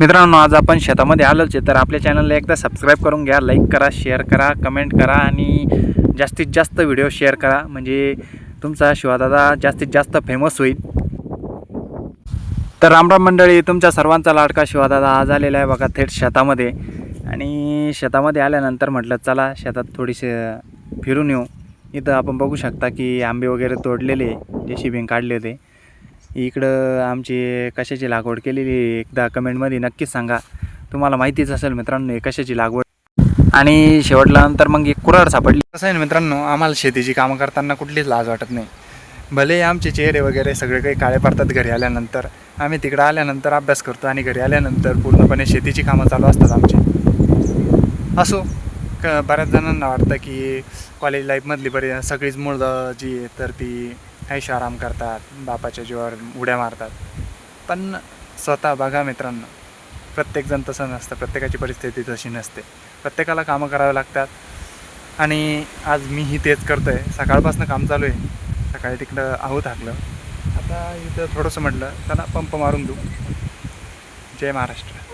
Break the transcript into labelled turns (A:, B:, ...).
A: मित्रांनो आज आपण शेतामध्ये आलोच आहे तर आपल्या चॅनलला एकदा सबस्क्राईब करून घ्या लाईक करा शेअर करा कमेंट करा आणि जास्तीत जास्त व्हिडिओ शेअर करा. म्हणजे तुमचा शिवादादा जास्तीत जास्त फेमस होईल. तर रामराम मंडळी तुमच्या सर्वांचा लाडका शिवादादा आज आलेला आहे बघा थेट शेतामध्ये. आणि शेतामध्ये आल्यानंतर म्हटलं चला शेतात थोडीसे फिरून येऊ. इथं आपण बघू शकता की आंबे वगैरे तोडलेले जे शिबिंग काढले होते. इकडं आमची कशाची लागवड केलेली आहे, एकदा कमेंटमध्ये नक्कीच सांगा. तुम्हाला माहितीच असेल मित्रांनो हे कशाची लागवड? आणि शेवटला नंतर मग एक कुराड सापडली. कसं आहे मित्रांनो आम्हाला शेतीची कामं करताना कुठलीच लाज वाटत नाही. भले आमचे चेहरे वगैरे सगळे काही काळे पडतात घरी आल्यानंतर आम्ही तिकडं आल्यानंतर अभ्यास करतो आणि घरी आल्यानंतर पूर्णपणे शेतीची कामं चालू असतात आमची. असो क बऱ्याच जणांना वाटतं की कॉलेज लाईफमधली बरी सगळीच मुळं जी तर ती ऐश आराम करतात बापाच्या जीवावर उड्या मारतात. पण स्वतः बघा मित्रांनो प्रत्येकजण तसं नसतं प्रत्येकाची परिस्थिती तशी नसते. प्रत्येकाला कामं करावे लागतात. आणि आज मीही तेच करतो आहे सकाळपासून काम चालू आहे. सकाळी तिकडं आहो थाकलं. आता इथं थोडंसं म्हटलं त्यांना पंप मारून देऊ. जय महाराष्ट्र.